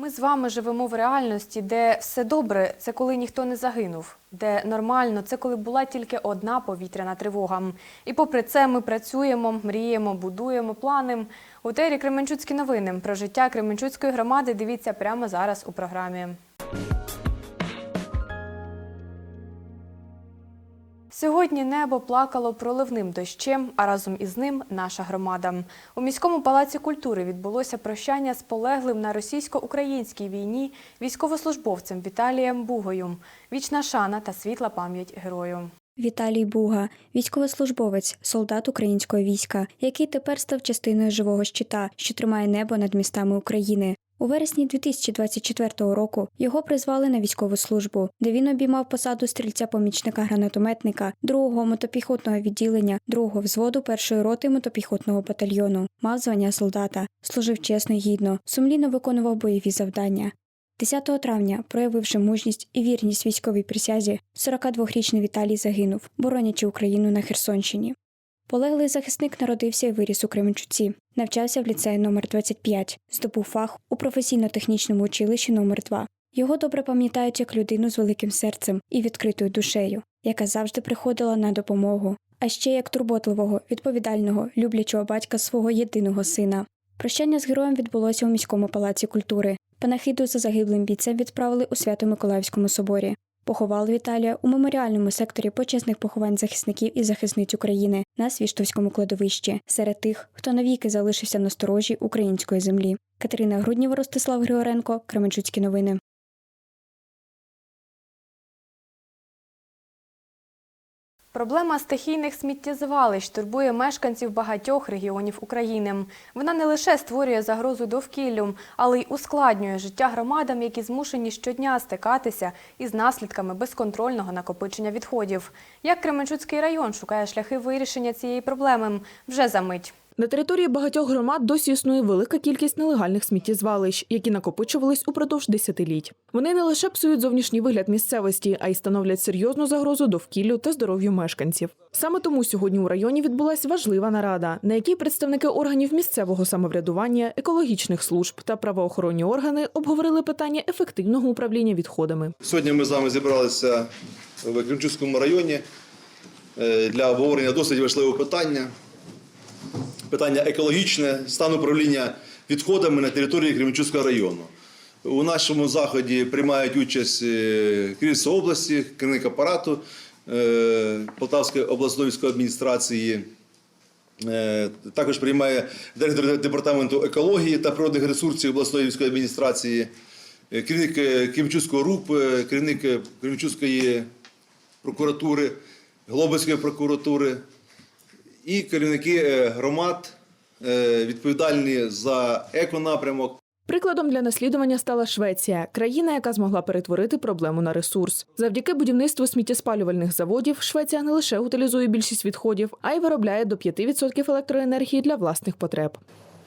Ми з вами живемо в реальності, де все добре це коли ніхто не загинув, де нормально це коли була тільки одна повітряна тривога. І попри це ми працюємо, мріємо, будуємо плани. У тері Кременчуцькі новини про життя Кременчуцької громади дивіться прямо зараз у програмі. Сьогодні небо плакало проливним дощем, а разом із ним наша громада. У міському палаці культури відбулося прощання з полеглим на російсько-українській війні військовослужбовцем Віталієм Бугою. Вічна шана та світла пам'ять герою. Віталій Буга, військовослужбовець, солдат українського війська, який тепер став частиною живого щита, що тримає небо над містами України. У вересні 2024 року його призвали на військову службу, де він обіймав посаду стрільця-помічника гранатометника 2-го мотопіхотного відділення 2-го взводу першої роти мотопіхотного батальйону, мав звання солдата, служив чесно й гідно, сумлінно виконував бойові завдання. 10 травня, проявивши мужність і вірність військовій присязі, 42-річний Віталій загинув, боронячи Україну на Херсонщині. Полеглий захисник народився і виріс у Кременчуці, навчався в ліцеї номер 25 здобув фах у професійно-технічному училищі номер 2 Його добре пам'ятають як людину з великим серцем і відкритою душею, яка завжди приходила на допомогу, а ще як турботливого, відповідального, люблячого батька свого єдиного сина. Прощання з героєм відбулося у міському палаці культури. Панахиду за загиблим бійцем відправили у Свято-Миколаївському соборі. Поховали Віталія у меморіальному секторі почесних поховань захисників і захисниць України на Свіштовському кладовищі серед тих, хто навіки залишився на сторожі української землі. Катерина Грудніва, Ростислав Григоренко, Кременчуцькі новини. Проблема стихійних сміттєзвалищ турбує мешканців багатьох регіонів України. Вона не лише створює загрозу довкіллю, але й ускладнює життя громадам, які змушені щодня стикатися із наслідками безконтрольного накопичення відходів. Як Кременчуцький район шукає шляхи вирішення цієї проблеми вже за мить. На території багатьох громад досі існує велика кількість нелегальних сміттєзвалищ, які накопичувались упродовж десятиліть. Вони не лише псують зовнішній вигляд місцевості, а й становлять серйозну загрозу довкіллю та здоров'ю мешканців. Саме тому сьогодні у районі відбулася важлива нарада, на якій представники органів місцевого самоврядування, екологічних служб та правоохоронні органи обговорили питання ефективного управління відходами. Сьогодні ми з вами зібралися в Кримчуцькому районі е, для обговорення досить важливого питання. Питання екологічне, стан управління відходами на території Кременчуцького району. У нашому заході приймають участь е, керівництво області, керівник апарату е, Полтавської обласної військової адміністрації. Е, Також приймає директор департаменту екології та природних ресурсів обласної військової адміністрації, керівник Кременчуцького РУП, керівник Кременчуцької прокуратури, Глобицької прокуратури і керівники е, громад, е, відповідальні за еконапрямок, Прикладом для наслідування стала Швеція, країна, яка змогла перетворити проблему на ресурс. Завдяки будівництву сміттєспалювальних заводів Швеція не лише утилізує більшість відходів, а й виробляє до 5% електроенергії для власних потреб.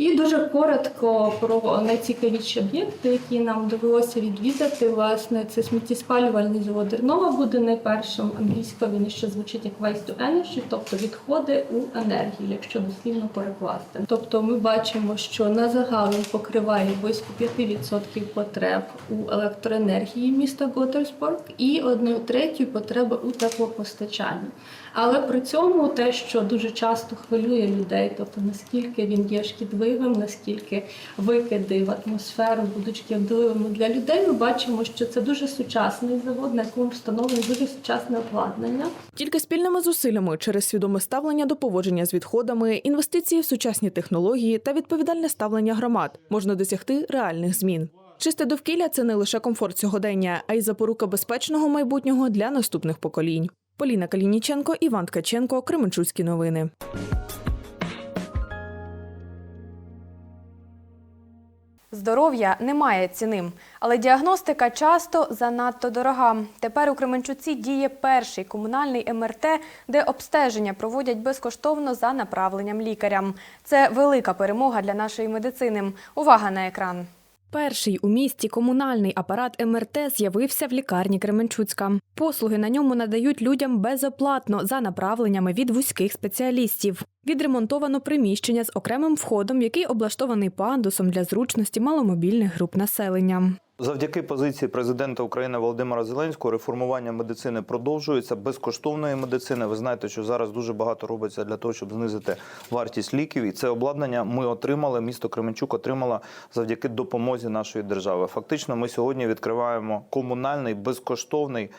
І дуже коротко про найцікавіші об'єкти, які нам довелося відвідати. Власне, це сміттєспалювальний завод Дернова буде найпершим. Англійською він ще звучить як waste to energy, тобто відходи у енергію, якщо дослівно перекласти. Тобто ми бачимо, що на загал він покриває близько 5% потреб у електроенергії міста Готельсборг і одну третю потреби у теплопостачанні. Але при цьому те, що дуже часто хвилює людей, тобто наскільки він є шкідливим, наскільки викиди в атмосферу будуть шкідливими для людей, ми бачимо, що це дуже сучасний завод, на якому встановлено дуже сучасне обладнання. Тільки спільними зусиллями через свідоме ставлення до поводження з відходами, інвестиції в сучасні технології та відповідальне ставлення громад можна досягти реальних змін. Чисте довкілля це не лише комфорт сьогодення, а й запорука безпечного майбутнього для наступних поколінь. Поліна Калініченко, Іван Ткаченко, Кременчуцькі новини. Здоров'я не має ціни, але діагностика часто занадто дорога. Тепер у Кременчуці діє перший комунальний МРТ, де обстеження проводять безкоштовно за направленням лікаря. Це велика перемога для нашої медицини. Увага на екран. Перший у місті комунальний апарат МРТ з'явився в лікарні Кременчуцька. Послуги на ньому надають людям безоплатно за направленнями від вузьких спеціалістів. Відремонтовано приміщення з окремим входом, який облаштований пандусом для зручності маломобільних груп населення. Завдяки позиції президента України Володимира Зеленського реформування медицини продовжується безкоштовної медицини. Ви знаєте, що зараз дуже багато робиться для того, щоб знизити вартість ліків. І це обладнання ми отримали. Місто Кременчук отримало завдяки допомозі нашої держави. Фактично, ми сьогодні відкриваємо комунальний безкоштовний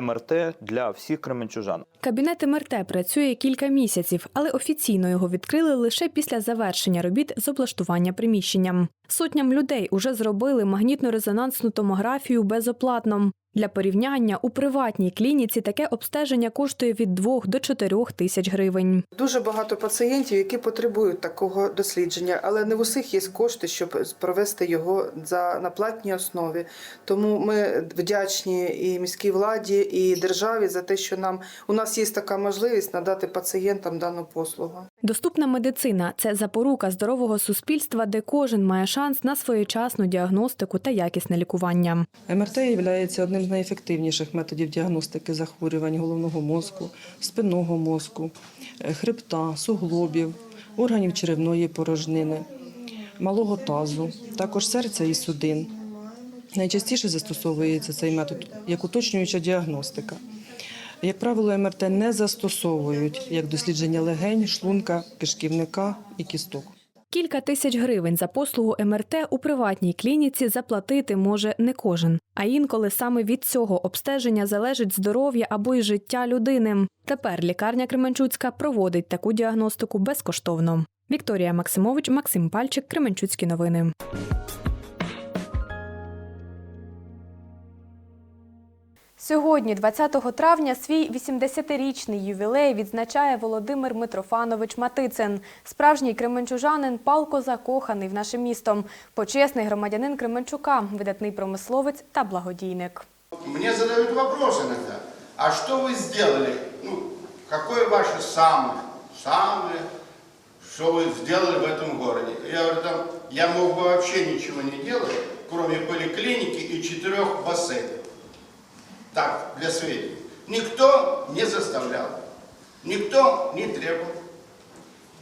МРТ для всіх кременчужан. Кабінет МРТ працює кілька місяців, але офіційно його відкрили лише після завершення робіт з облаштування приміщенням. Сотням людей уже зробили магнітно-резонансну томографію безоплатно. Для порівняння у приватній клініці таке обстеження коштує від 2 до 4 тисяч гривень. Дуже багато пацієнтів, які потребують такого дослідження, але не в усіх є кошти, щоб провести його за на платній основі. Тому ми вдячні і міській владі, і державі за те, що нам у нас є така можливість надати пацієнтам дану послугу. Доступна медицина це запорука здорового суспільства, де кожен має шанс на своєчасну діагностику та якісне лікування. МРТ є одним з найефективніших методів діагностики захворювань головного мозку, спинного мозку, е, хребта, суглобів, органів черевної порожнини, малого тазу, також серця і судин. Найчастіше застосовується цей метод як уточнююча діагностика. Як правило, МРТ не застосовують як дослідження легень, шлунка, кишківника і кісток. Кілька тисяч гривень за послугу МРТ у приватній клініці заплатити може не кожен. А інколи саме від цього обстеження залежить здоров'я або й життя людини. Тепер лікарня Кременчуцька проводить таку діагностику безкоштовно. Вікторія Максимович, Максим Пальчик, Кременчуцькі новини. Сьогодні, 20 травня, свій 80-річний ювілей відзначає Володимир Митрофанович Матицин. Справжній кременчужанин палко закоханий в наше місто, почесний громадянин Кременчука, видатний промисловець та благодійник. Мне задают вопрос иногда, а что вы сделали? Ну, какое ваше самое, самое, что вы сделали в этом городе? Я говорю, там, я мог бы вообще ничего не делать, кроме поликлиники и четырех бассейнов. Так, для сведения. Никто не заставлял, никто не требовал.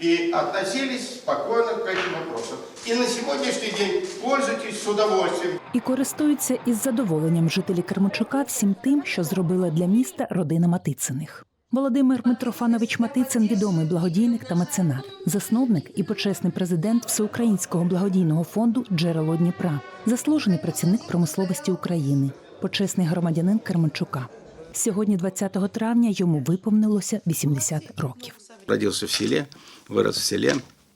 И относились спокойно к этим вопросам. И на сегодняшний день пользуйтесь с удовольствием. І користуються із задоволенням жителі Кременчука всім тим, що зробила для міста родина Матициних. Володимир Митрофанович Матицин відомий благодійник та меценат, засновник і почесний президент Всеукраїнського благодійного фонду Джерело Дніпра, заслужений працівник промисловості України, почесний громадянин Кременчука. Сьогодні, 20 травня, йому виповнилося 80 років. Родился в селе, вырос в селе.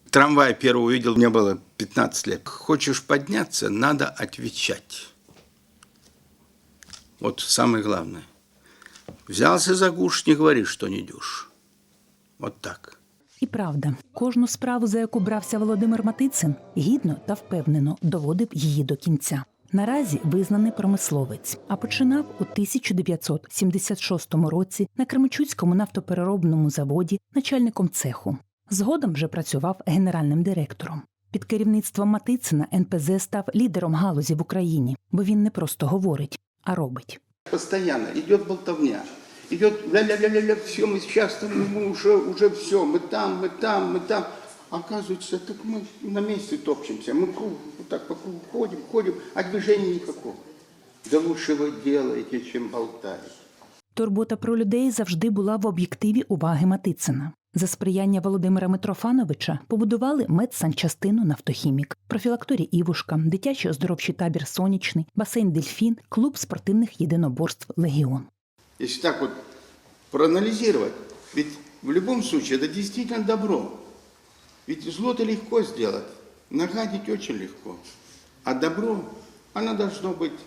Трамвай первый увидел, мне было 15 лет. Хочешь подняться, надо отвечать. Вот самое главное. Взялся за гуш, не говори, что не идешь. Вот так. І правда, кожну справу, за яку брався Володимир Матицин, гідно та впевнено доводив її до кінця. Наразі визнаний промисловець, а починав у 1976 році на Кременчуцькому нафтопереробному заводі начальником цеху. Згодом вже працював генеральним директором. Під керівництвом Матицина НПЗ став лідером галузі в Україні, бо він не просто говорить, а робить. Постоянно идет болтовня. Идет ля-ля-ля-ля-ля, все, мы сейчас, там, мы уже, уже все, мы там, мы там, мы там. Оказывается, так мы на месте топчемся, мы круг, вот так по кругу ходим, ходим, а движения никакого. Да лучше вы делаете, чем болтаете. Турбота про людей завжди була в об'єктиві уваги Матицина. За сприяння Володимира Митрофановича побудували медсанчастину «Нафтохімік», профілакторій Івушка, дитячий оздоровчий табір Сонячний, басейн Дельфін, клуб спортивних єдиноборств Легіон. Если так вот проанализировать, ведь в любом случае это действительно добро. Ведь зло-то легко сделать, нагадить очень легко. А добро, оно должно быть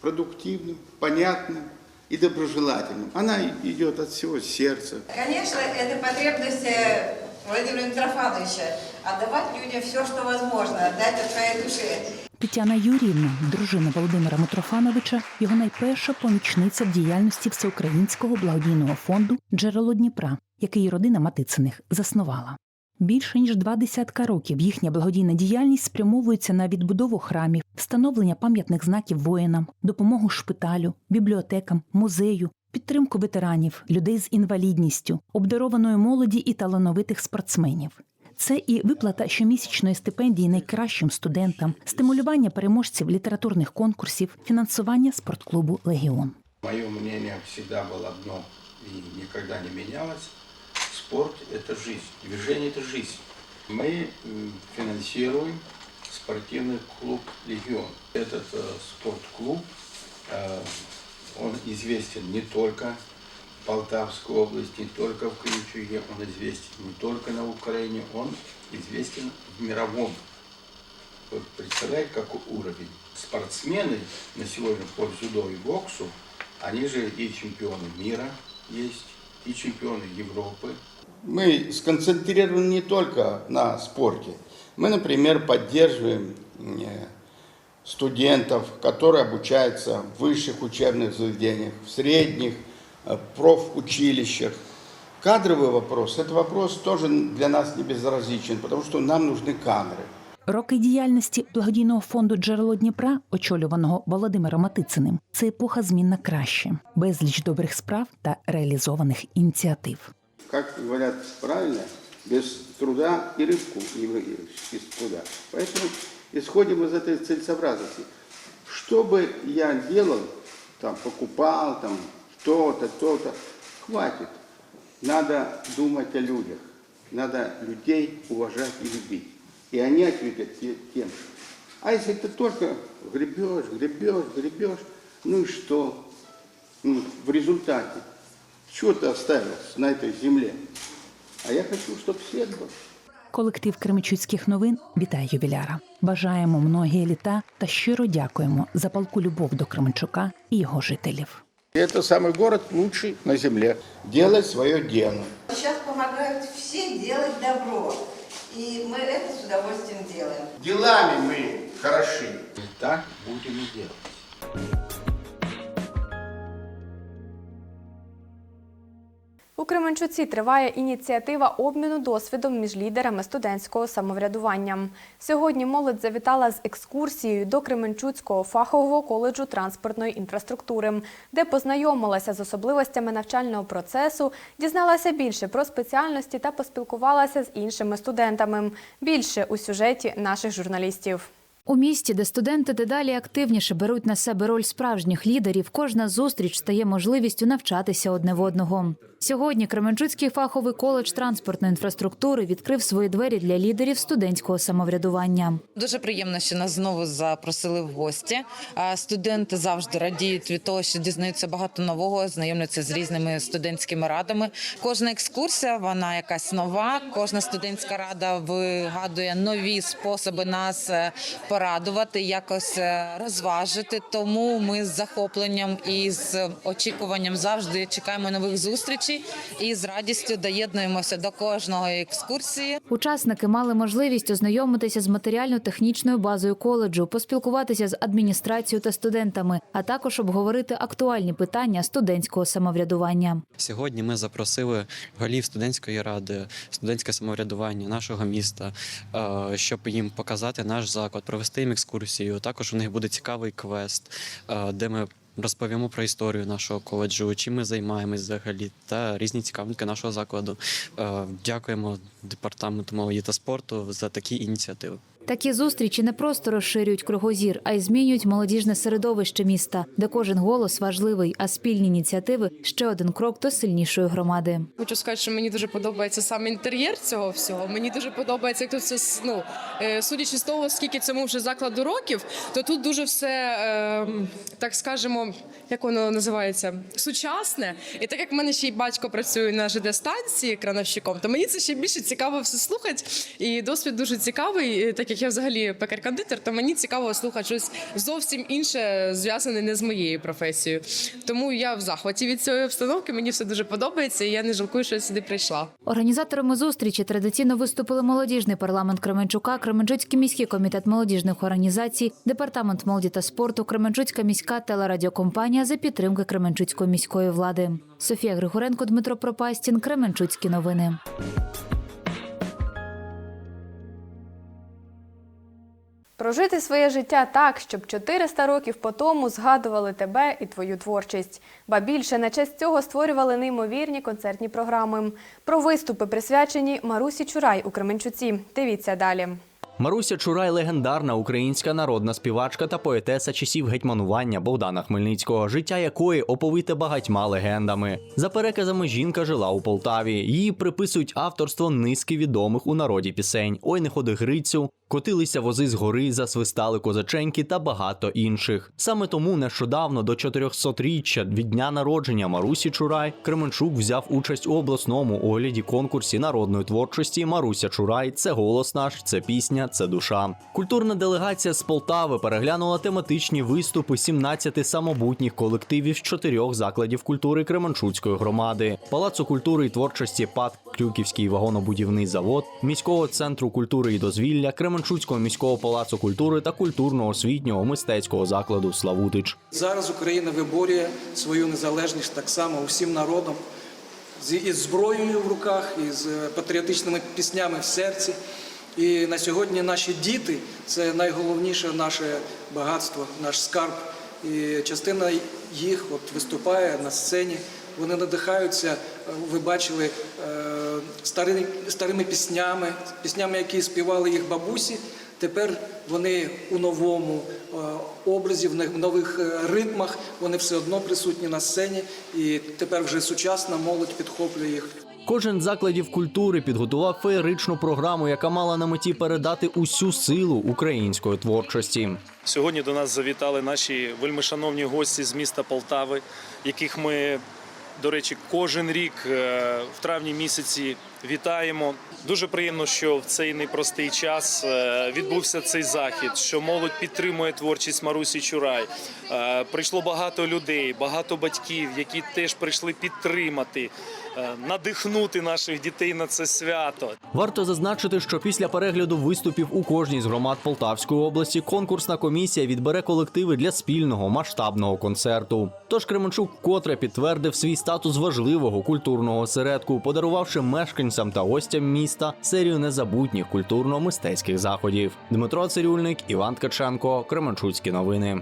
продуктивным, понятным и доброжелательным. Она идет от всего сердца. Конечно, это потребность э, Владимира Митрофановича отдавать людям все, что возможно, отдать от своей души. Тетяна Юріївна, дружина Володимира Митрофановича, його найперша помічниця в діяльності Всеукраїнського благодійного фонду Джерело Дніпра, який родина Матициних заснувала. Більше ніж два десятка років їхня благодійна діяльність спрямовується на відбудову храмів, встановлення пам'ятних знаків воїнам, допомогу шпиталю, бібліотекам, музею, підтримку ветеранів, людей з інвалідністю, обдарованої молоді і талановитих спортсменів. Це і виплата щомісячної стипендії найкращим студентам, стимулювання переможців літературних конкурсів, фінансування спортклубу Легіон. Мое мнение всегда было одно и никогда не менялось. Спорт – это жизнь, движение – это жизнь. Мы финансируем спортивный клуб «Легион». Этот э, спортклуб, э, он известен не только в Полтавской области, не только в Кременчуге, он известен не только на Украине, он известен в мировом вот представляете, какой уровень? Спортсмены на сегодня по дзюдо и боксу, они же и чемпионы мира есть, и чемпионы Европы. Мы сконцентрированы не только на спорте. Мы, например, поддерживаем э, студентов, которые обучаются в высших учебных заведениях, в средних, э, профучилищах. Кадровый вопрос – это вопрос тоже для нас не безразличен, потому что нам нужны кадры. Роки діяльності благодійного фонду Джерело Дніпра, очолюваного Володимиром Матициним, це епоха змін на краще, безліч добрих справ та реалізованих ініціатив. Как говорят правильно, без труда и рыбку не выиграешь из труда. Поэтому исходим из этой целесообразности. Что бы я делал, там, покупал, там, то-то, то-то, хватит. Надо думать о людях. Надо людей уважать и любить. И они ответят те- тем же. А если ты только гребешь, гребешь, гребешь, ну и что? Ну, в результате чего ты оставил на этой земле? А я хочу, чтобы свет был. Колектив Кременчуцьких новин вітає ювіляра. Бажаємо многі літа та щиро дякуємо за палку любов до Кременчука і його жителів. Это самый город лучший на земле. Делай свое дело. Сейчас помогают все делать добро. И мы это с удовольствием делаем. Делами мы хороши. И так будем и У Кременчуці триває ініціатива обміну досвідом між лідерами студентського самоврядування. Сьогодні молодь завітала з екскурсією до Кременчуцького фахового коледжу транспортної інфраструктури, де познайомилася з особливостями навчального процесу, дізналася більше про спеціальності та поспілкувалася з іншими студентами. Більше у сюжеті наших журналістів. У місті, де студенти дедалі активніше беруть на себе роль справжніх лідерів, кожна зустріч стає можливістю навчатися одне в одного. Сьогодні Кременчуцький фаховий коледж транспортної інфраструктури відкрив свої двері для лідерів студентського самоврядування. Дуже приємно, що нас знову запросили в гості. Студенти завжди радіють від того, що дізнаються багато нового, знайомляться з різними студентськими радами. Кожна екскурсія вона якась нова. Кожна студентська рада вигадує нові способи нас е, порадувати, якось е, розважити. Тому ми з захопленням і з очікуванням завжди чекаємо нових зустрічей і з радістю доєднуємося до кожної екскурсії. Учасники мали можливість ознайомитися з матеріально-технічною базою коледжу, поспілкуватися з адміністрацією та студентами, а також обговорити актуальні питання студентського самоврядування. Сьогодні ми запросили голів студентської ради, студентське самоврядування нашого міста, е, щоб їм показати наш заклад, провести їм екскурсію. Також у них буде цікавий квест, е, де ми розповімо про історію нашого коледжу, чим ми займаємось взагалі, та різні цікавинки нашого закладу. Е, Дякуємо департаменту молоді та спорту за такі ініціативи. Такі зустрічі не просто розширюють кругозір, а й змінюють молодіжне середовище міста, де кожен голос важливий, а спільні ініціативи ще один крок до сильнішої громади. Хочу сказати, що мені дуже подобається сам інтер'єр цього всього. Мені дуже подобається, як тут все ну, е, судячи з того, скільки цьому вже закладу років, то тут дуже все е, так скажемо, як воно називається, сучасне. І так як в мене ще й батько працює на ЖД станції крановщиком, то мені це ще більше цікаво все слухати. І досвід дуже цікавий. Так я взагалі пекар-кондитер, то мені цікаво слухати щось зовсім інше, зв'язане не з моєю професією. Тому я в захваті від цієї обстановки. Мені все дуже подобається, і я не жалкую, що я сюди прийшла. Організаторами зустрічі традиційно виступили молодіжний парламент Кременчука, Кременчуцький міський комітет молодіжних організацій, департамент молоді та спорту, Кременчуцька міська телерадіокомпанія за підтримки Кременчуцької міської влади. Софія Григоренко, Дмитро Пропастін, Кременчуцькі новини. Прожити своє життя так, щоб 400 років по тому згадували тебе і твою творчість. Ба більше на честь цього створювали неймовірні концертні програми. Про виступи присвячені Марусі Чурай у Кременчуці. Дивіться далі. Маруся Чурай легендарна українська народна співачка та поетеса часів гетьманування Богдана Хмельницького, життя якої оповите багатьма легендами. За переказами жінка жила у Полтаві. Її приписують авторство низки відомих у народі пісень: Ой, не ходи Грицю, Котилися вози з гори, засвистали козаченьки та багато інших. Саме тому нещодавно до 400-річчя від дня народження Марусі Чурай Кременчук взяв участь у обласному огляді конкурсі народної творчості Маруся Чурай. Це голос наш, це пісня, це душа. Культурна делегація з Полтави переглянула тематичні виступи 17 самобутніх колективів з чотирьох закладів культури Кременчуцької громади, Палацу культури і творчості ПАД Клюківський вагонобудівний завод, міського центру культури і дозвілля, Кременчуцького міського палацу культури та культурно-освітнього мистецького закладу Славутич. Зараз Україна виборює свою незалежність так само усім народом із зброєю в руках, із е, патріотичними піснями в серці. І на сьогодні наші діти це найголовніше наше багатство, наш скарб. І частина їх от виступає на сцені. Вони надихаються, е, ви бачили, е, старими, старими піснями, піснями, які співали їх бабусі. Тепер вони у новому е, образі, в нових ритмах, вони все одно присутні на сцені, і тепер вже сучасна молодь підхоплює їх. Кожен з закладів культури підготував феєричну програму, яка мала на меті передати усю силу української творчості. Сьогодні до нас завітали наші вельмишановні гості з міста Полтави, яких ми, до речі, кожен рік е, в травні місяці вітаємо. Дуже приємно, що в цей непростий час е, відбувся цей захід, що молодь підтримує творчість Марусі Чурай. Е, Прийшло багато людей, багато батьків, які теж прийшли підтримати, е, надихнути наших дітей на це свято. Варто зазначити, що після перегляду виступів у кожній з громад Полтавської області конкурсна комісія відбере колективи для спільного масштабного концерту. Тож Кременчук вкотре підтвердив свій статус важливого культурного осередку, подарувавши мешканцям та гостям міста серію незабутніх культурно-мистецьких заходів. Дмитро Цирюльник, Іван Ткаченко, Кременчуцькі новини.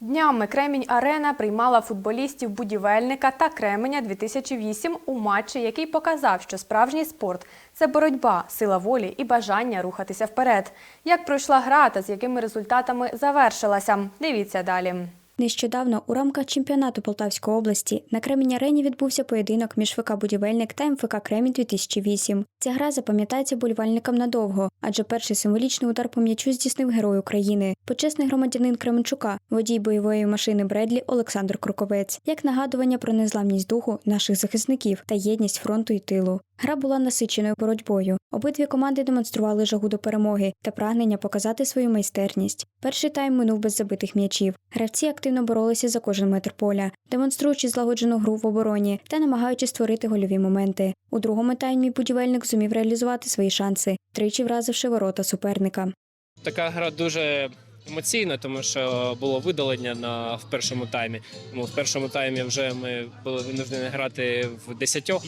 Днями Кремінь Арена приймала футболістів будівельника та Кременя 2008 у матчі, який показав, що справжній спорт це боротьба, сила волі і бажання рухатися вперед. Як пройшла гра та з якими результатами завершилася? Дивіться далі. Нещодавно у рамках чемпіонату Полтавської області на Кремінь арені відбувся поєдинок між ФК Будівельник та МФК Кремінь 2008. Ця гра запам'ятається болівальникам надовго, адже перший символічний удар по м'ячу здійснив герой України, почесний громадянин Кременчука, водій бойової машини Бредлі Олександр Круковець, як нагадування про незламність духу наших захисників та єдність фронту і тилу. Гра була насиченою боротьбою. Обидві команди демонстрували жагу до перемоги та прагнення показати свою майстерність. Перший тайм минув без забитих м'ячів. Гравці активно боролися за кожен метр поля, демонструючи злагоджену гру в обороні та намагаючись створити гольові моменти. У другому таймі будівельник зумів реалізувати свої шанси, тричі вразивши ворота суперника. Така гра дуже емоційна, тому що було видалення на в першому таймі. Тому в першому таймі вже ми були винуждені грати в десятьох.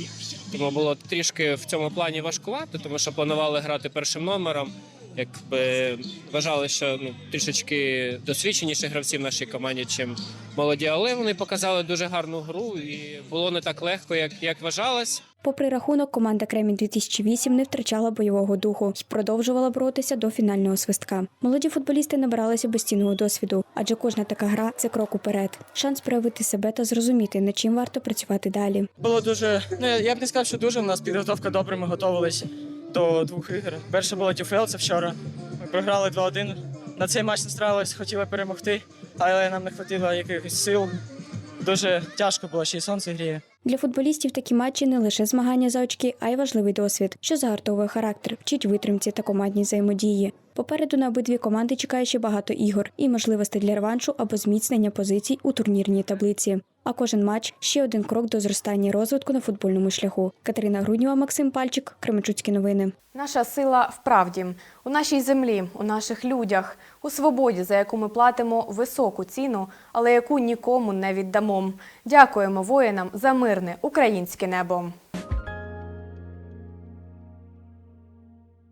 Тому було трішки в цьому плані важкувато, тому що планували грати першим номером. Якби вважали, що ну трішечки досвідченіші гравці в нашій команді, чим молоді, але вони показали дуже гарну гру, і було не так легко, як, як вважалось. Попри рахунок, команда Кремінь 2008 не втрачала бойового духу і продовжувала боротися до фінального свистка. Молоді футболісти набиралися безцінного досвіду, адже кожна така гра це крок уперед, шанс проявити себе та зрозуміти, над чим варто працювати далі. Було дуже, ну я б не сказав, що дуже. У нас підготовка добре, ми готувалися до двох ігор. Перша була Тюфел, це вчора. Ми програли 2-1. На цей матч настраювалися, хотіли перемогти, але нам не вистачило якихось сил. Дуже тяжко було, ще й сонце гріє. Для футболістів такі матчі не лише змагання за очки, а й важливий досвід, що загартовує характер, вчить витримці та командній взаємодії. Попереду на обидві команди чекає ще багато ігор і можливостей для реваншу або зміцнення позицій у турнірній таблиці. А кожен матч ще один крок до зростання і розвитку на футбольному шляху. Катерина Груднєва, Максим Пальчик, Кременчуцькі новини. Наша сила в правді, у нашій землі, у наших людях, у свободі, за яку ми платимо високу ціну, але яку нікому не віддамо. Дякуємо воїнам за мирне українське небо.